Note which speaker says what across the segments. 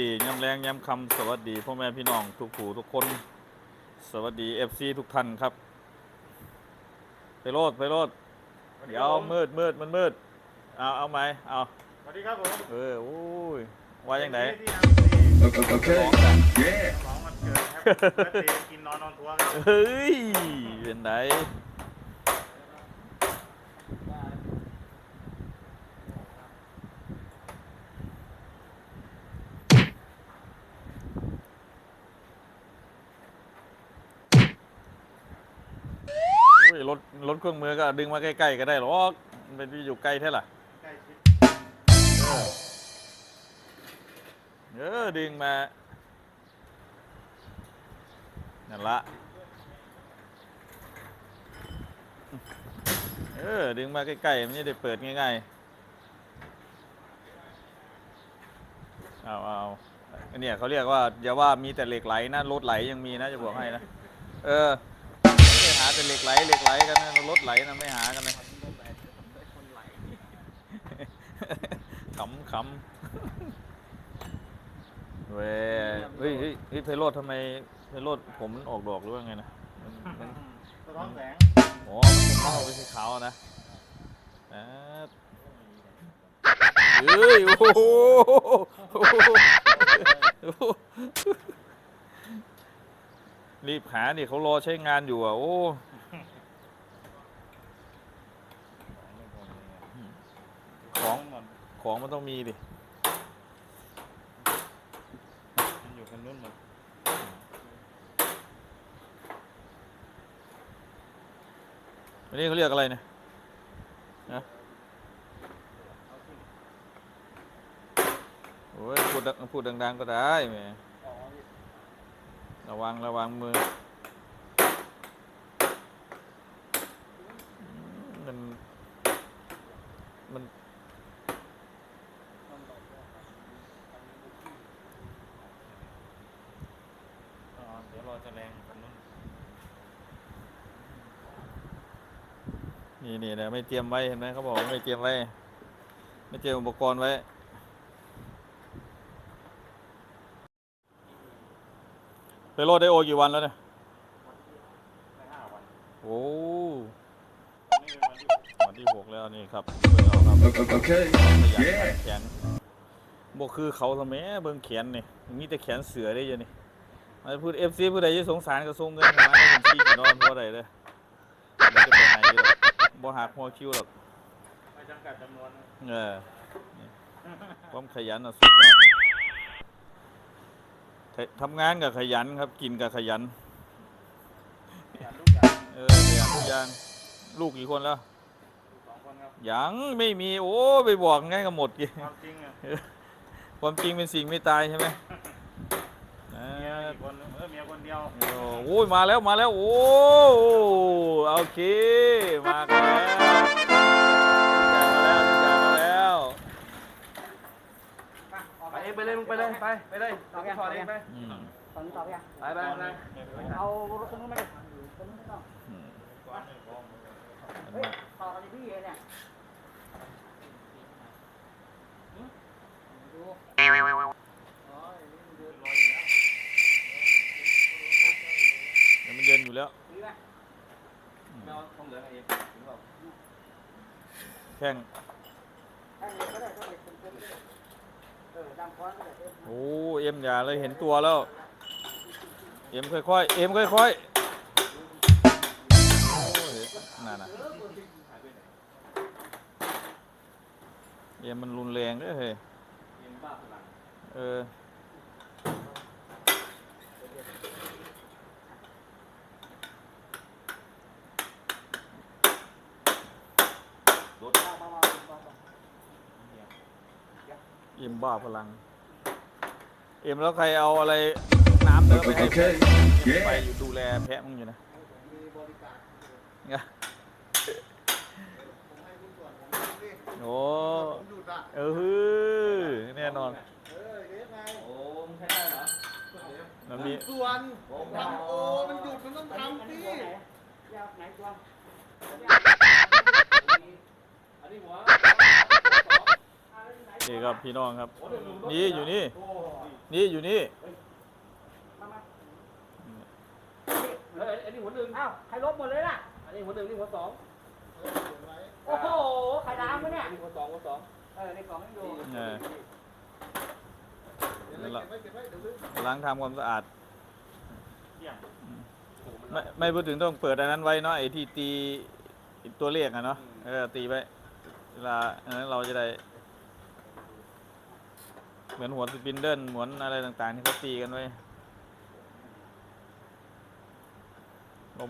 Speaker 1: ดีย้ำแรงย้ำคำสวัสดีพ่อแม่พี่น้องทุกผู้ทุกคน สวัสดีเอฟซีทุกท่านครับ ไปโรดไปโรดเดี๋ยวมืดมืดมันมืดเอาเอาไหมเอา
Speaker 2: สวัสดีครับผม
Speaker 1: เออโอ้ยว่ายังไง
Speaker 2: ที่ทำดี
Speaker 3: Okay.
Speaker 1: Long time.
Speaker 3: Yeah.
Speaker 2: ฉลองวันเกิดครับเบิร์ดเดย์กินนอนนอนทัวร์ครับ
Speaker 1: เฮ้ยเป็นไงโอ้ยรถรถเครื่องมือก็ดึงมาใกล้ๆก็ได้หรอกมันเป็นที่อยู่ไกลแท้ล่ะเออดึงมานั่นละเออดึงมาใกล้ๆมันจะได้เปิดง่ายๆเอาเอาอันเนี้ยเขาเรียกว่าอย่าว่ามีแต่เหล็กไหลนะรถไหลยังมีนะจะบอกให้นะ เออ ไม่ได้หาแต่เหล็กไหลเหล็กไหลกันนะรถไหลนะไม่หากันนะขำขำเว้ยเฮ้ยเฮ้ยเฮ้ยไพโรดทำไมไพโรดผมมันออกดอกหรือว่าไงนะมันมัน
Speaker 2: สะท้อนแสง
Speaker 1: อ๋อมันเข้าไปสีขาวอะนะอ่าเฮ้ยโอ้โหโอ้โหโอ้โหรีบหาดิเขารอใช้งานอยู่อะ โอ้ ของของมันต้องมีดิ
Speaker 2: มันอยู่คนนู้นหมด
Speaker 1: อันนี้เขาเรียกอะไรเนี่ยนะโอ้ยพูดดังพูดดัง ๆ ก็ได้แหมระวังระวังมือมันมัน
Speaker 2: อ๋อเดี๋ยวรอจะแรงคนนู้น
Speaker 1: นี่นี่นะไม่เตรียมไว้เห็นไหมเขาบอกไม่เตรียมไว้ ไม่เตรียมอุปกรณ์ไว้ ไปโรดได้โอกี่วันแล้วเนี่ยโอ้
Speaker 2: นี่เป็นวันที่
Speaker 1: วันที่หกแล้วนี่ครับเบิ่งเอาครับ
Speaker 3: Okay.
Speaker 1: ขยันแขนบกคือเขาทำไมเบิ่งแขนนี่มีแต่แขนเสือได้ยังนี่มาพูดเอฟซีผู้ใดจะสงสารก็ส่งเงินเข้ามาให้ผมชี้นอนเพราะใดเลยมันจะไปไหนอยู่ บ่หักหัวคิวหรอก
Speaker 2: ไม่จำกัดจำนวนนะ
Speaker 1: เออนี่ความขยันอะสุดยอดเลยททำงานกับขยันครับ กินกับขยัน
Speaker 2: อยากทุกอย่าง
Speaker 1: เออขยันทุกอย่างลูกกี่คนแล้ว
Speaker 2: สองคนครับ
Speaker 1: ยังไม่มี โอ้ ไปบอกง่ายก็หมดกี่
Speaker 2: ความจริงอะ
Speaker 1: ความจริงเป็นสิ่งไม่ตายใช่ไหมอ่
Speaker 2: เมียอีก คนนึงเออเมียคนเดียวา
Speaker 1: โอ้ยมาแล้วมาแล้วโอ้โอเคมากันแล้วทุกอย่างมาแล้วทุกอย่างมาแล้ว
Speaker 4: ไปเองไปเลยมึงไปเลยไปไปเลยเอาไปถอดเองไป
Speaker 1: อืม
Speaker 5: ตอนนี้ตอบยัง
Speaker 4: ไปไปไป
Speaker 5: เอารถคันนู้นมาดิคันนู้นไม่ต้อง
Speaker 1: อืม
Speaker 5: เฮ้ยต่อกันที่พี่เองเนี่ยหืมดูอ๋ออย่างนี้มันดู
Speaker 1: เดี๋ยวมันเย็น อยู่แล้ว
Speaker 5: ดีไหม
Speaker 4: เอาทองเหลืองเองถึงบอก
Speaker 1: แข้ง
Speaker 5: ให้เล็กก็ได้ก็เล็กเป็นเส้นก็ได้เออดำค้อนก็ได้เออ
Speaker 1: โอ้เอ็มอย่าเลยเห็นตัวแล้ว เอ็มค่อยๆ เอ็มค่อยๆโอ้ยนั่นน่ะเอ็มมันรุนแรงด้วยเฮ้ย
Speaker 4: เองบ้าพลัง
Speaker 1: เออ
Speaker 5: มามามามามา
Speaker 1: เอ็มบ้าพลัง เอ็มแล้วใครเอาอะไรน้ำเนื้อไปให้
Speaker 3: Okay.
Speaker 1: ไป
Speaker 3: Yeah.
Speaker 1: อยู่ดูแลแพะมึงอยู่นะ
Speaker 5: มีบริการ
Speaker 1: เนี่ย
Speaker 5: ผมให้คุณส่วนผมให้ดิ
Speaker 1: โอ้
Speaker 5: ผมหยุดอะ
Speaker 1: เออแน่นอน
Speaker 5: เออเดี๋ยวไง
Speaker 4: โอ้มึงใช้ได้เหรอ
Speaker 1: มันมี
Speaker 5: ส่วนทำโอมันหยุดมันต้องทำสิยาวไหนตัว
Speaker 4: อันนี้หัว
Speaker 1: นี่ครับพี่น้องครับ นี่อยู่นี่
Speaker 4: โอ้
Speaker 1: นี่อยู่นี่
Speaker 5: มามา
Speaker 4: เฮ้ยอันนี้หัวหนึ่ง
Speaker 5: อ้าวใครลบหมดเลยล่ะ
Speaker 4: อันนี้หัวหนึ่งนี่หัวสอง
Speaker 5: โอ้โหใครล้างวะเนี่ย
Speaker 4: อันนี้หัวสองหัวสอง
Speaker 5: เออในกล่องให้ดู
Speaker 1: เออนั่นแหละล้างทำความสะอาด
Speaker 2: เที่ยง
Speaker 1: ไม่ไม่พูดถึงต้องเปิดอันนั้นไว้เนาะไอ้ที่ตีตัวเลขอะเนาะเออตีไว้เวลาอันนั้นเราจะได้ เหมือนหัวสปินเดิลเหมือนอะไรต่างๆที่เขาตีกันไว้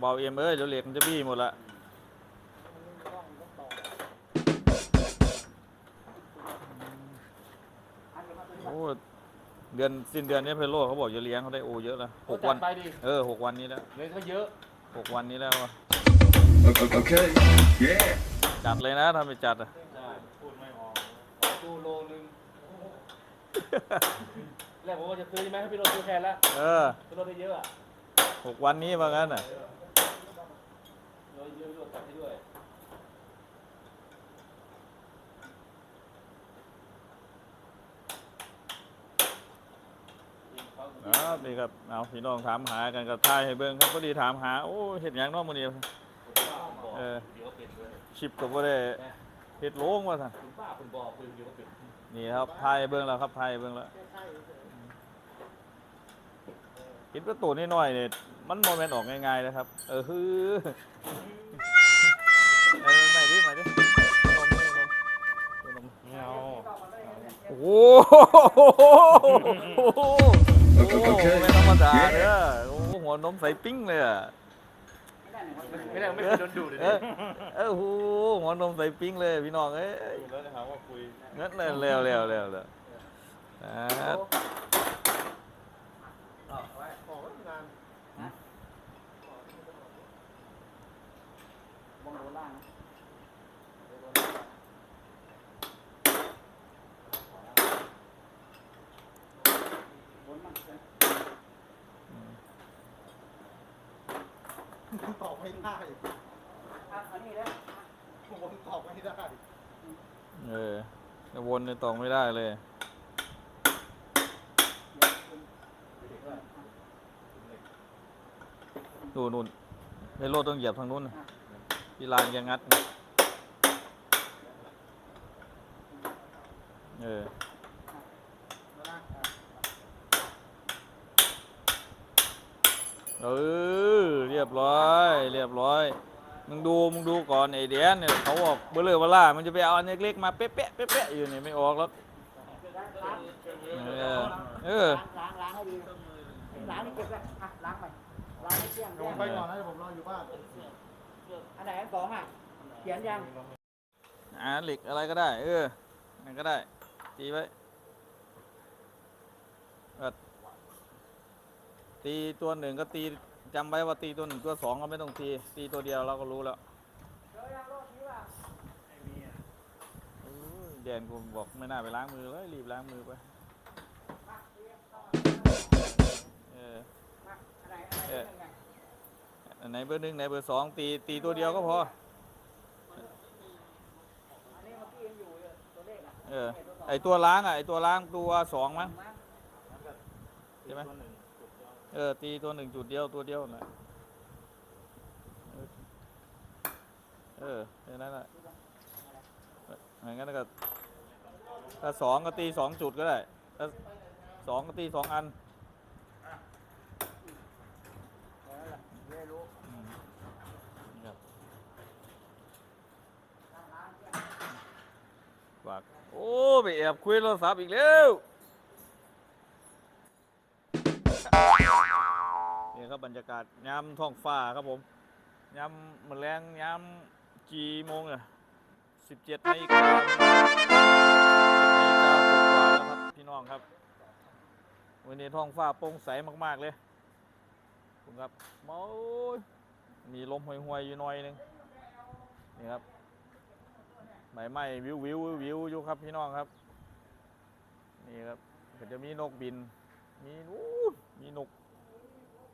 Speaker 1: เบาๆเอ็มเอ้ยเดี๋ยวเหล็กมันจะบี้หมดละ
Speaker 5: อันนี้มาตัวนี้
Speaker 1: โอ้เดือนสิ้นเดือนนี้เพโลเขาบอกจะเลี้ยงเขาได้โอเยอะแล้วหกวัน
Speaker 4: ไปดิ
Speaker 1: เออหกวันนี้แล้ว
Speaker 4: เงินเขาเยอะ
Speaker 1: หกวันนี้แล้วอะ
Speaker 3: Okay. Yeah.
Speaker 1: จัดเลยนะถ้าไม่จัดอะ
Speaker 4: ใช่
Speaker 2: พูดไม่ออก
Speaker 4: ดูโลนึง แรกผมว่าจะซื้อใช่ไหมให้พี่โรซื้อแทนแล้ว
Speaker 1: เออ
Speaker 4: พี่โรได้เยอะอะ
Speaker 1: หกวันนี้ว่างั้นอะ
Speaker 4: โรเยอะพี่โรจัดให้ด้วย
Speaker 1: ครับนี่ครับเอาพี่น้องถามหากันกับท่ายให้เบิ่งครับพอดีถามหา โอ้เห็ดหยังเน้องมื้อนี้เออ
Speaker 4: เดี๋ยวก็ปิดเลย
Speaker 1: ชิปก็บ่ได้เฮ็ดโลงว่าซั่น
Speaker 4: คุณป้าคุณบอกคุณเดี๋ยวก็ปิด
Speaker 1: นี่ครับทายเบิ่งแล้วครับทายเบิ่งแล้วเห็นว่าตัวน้อยเนี่ยมันบ่แม่นออกง่ายๆนะครับ เออฮือเออใหม่ดิใหม่ดินมนี่นมนม
Speaker 2: ไม่เอา
Speaker 1: โอ้โหโอ้โหไม่ธรรมดาเด้อโอ้โหหัวนมใสปิ้งเลยอะ
Speaker 4: ไม่ได้ไม่เคยโดนดูดเลย
Speaker 1: เออเออโหหัวนมใส่ปิ้งเลยพี่น้องเอ้ย
Speaker 2: ดูแล้วจะหาว่าคุย
Speaker 1: งั้นเลยเร็วเร็วเร็วเร็วอ่า
Speaker 5: บงโดนล่างนะบนมันเป็น
Speaker 6: ตอบไม่ได้
Speaker 5: อะอันนี้แล้ว
Speaker 6: ผมตอบไม่ได้
Speaker 1: เออจะวนในตองไม่ได้เลยดูนู่นในรถต้องเหยียบทางนู้นน่ะที่ลานแกงัด เออเออ รียบร้อย เรียบร้อย มึงดูมึงดูก่อนไอเดียนเนี่ยเขาบอกเบลอเบล่ามันจะไปเอาอันเล็กๆมาเป๊ะๆเป๊ะๆอยู่นี่ไม่ออกแล้ว
Speaker 5: ล้าง
Speaker 1: เออเออ
Speaker 5: ล้างล้างให้ดีล้างให้เก็บเลยอะล้างไปล้างให้เกลี้ยง
Speaker 6: เดี๋ยวผมไปก่อนนะเดี๋ยวผมรออยู่บ้าน
Speaker 5: อันไหนอันสองอะเขียนยัง
Speaker 1: อ่าเหล็กอะไรก็ได้ เออนั่นก็ได้ตีไว้เออตีตัวหนึ่งก็ตี จำไว้ว่าตีตัวหนึ่งตัวสองก็ไม่ต้องตี ตีตัวเดียวเราก็รู้แล้ว
Speaker 5: เจอยังโรคนี้ว่ะ
Speaker 1: โอ้ยแดนกูบอกไม่น่าไปล้างมือเลยรีบล้างมือไป
Speaker 5: เอ
Speaker 1: อ
Speaker 5: มาอันไหนอันไหนเบ
Speaker 1: อร์หนึ่งไหนเบอร์สองตีตีตัวเดียวก็พอ
Speaker 5: เออ
Speaker 1: ไอตัวล้างอะไอตัวล้างตัวสองมั้งใช่ไหม
Speaker 2: เอ
Speaker 1: อ ตีตัวหนึ่งจุดเดียวตัวเดียวนะเออเออแค่นั้นแหละอย่างนั้นก็ถ้าสองก็ตีสองจุดก็ได้ถ้าสองก็ตีสองอันฝากโอ้ ไปแอบคุยโทรศัพท์อีกแล้ว ครับบรรยากาศยามท้องฟ้าครับผมยามมะแรงยามกี่โมงอะสิบเจ็ดนาฬิกานาฬิกากว่าแล้วครับพี่น้องครับ วันนี้ท้องฟ้าโปร่งใสมาก ๆ เลยผมครับโอ้ยมีลมห่วยๆอยู่หน่อยหนึงนี่ครับใบไม้วิววิววิววิวอยู่ครับพี่น้องครับ นี่ครับก็จะมีนกบิน มีนู้มีนก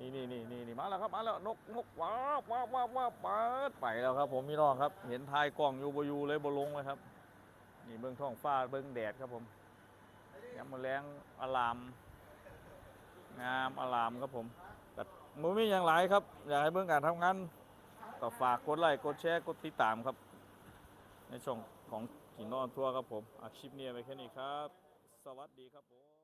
Speaker 1: นี่นี่นี่นี่นี่มาแล้วครับมาแล้วนกนกว้าวว้าวว้าวว้าวปิดไปแล้วครับ ผมพี่น้องครับ เห็นทายกล้องอยู่บอยูเลยบลงเลยครับ นี่เบื้องท้องฟ้าเบื้องแดดครับผมยามมอแรงอลาม งามอลามครับผมแต่มูมีอย่างหลายครับ อยากให้เบิ่งการทำงานก็ฝากกดไลค์กดแชร์กดติดตามครับ ในช่องของกินนอนทัวร์ครับผมอาคลิปนี้ไปแค่นี้ครับ สวัสดีครับผม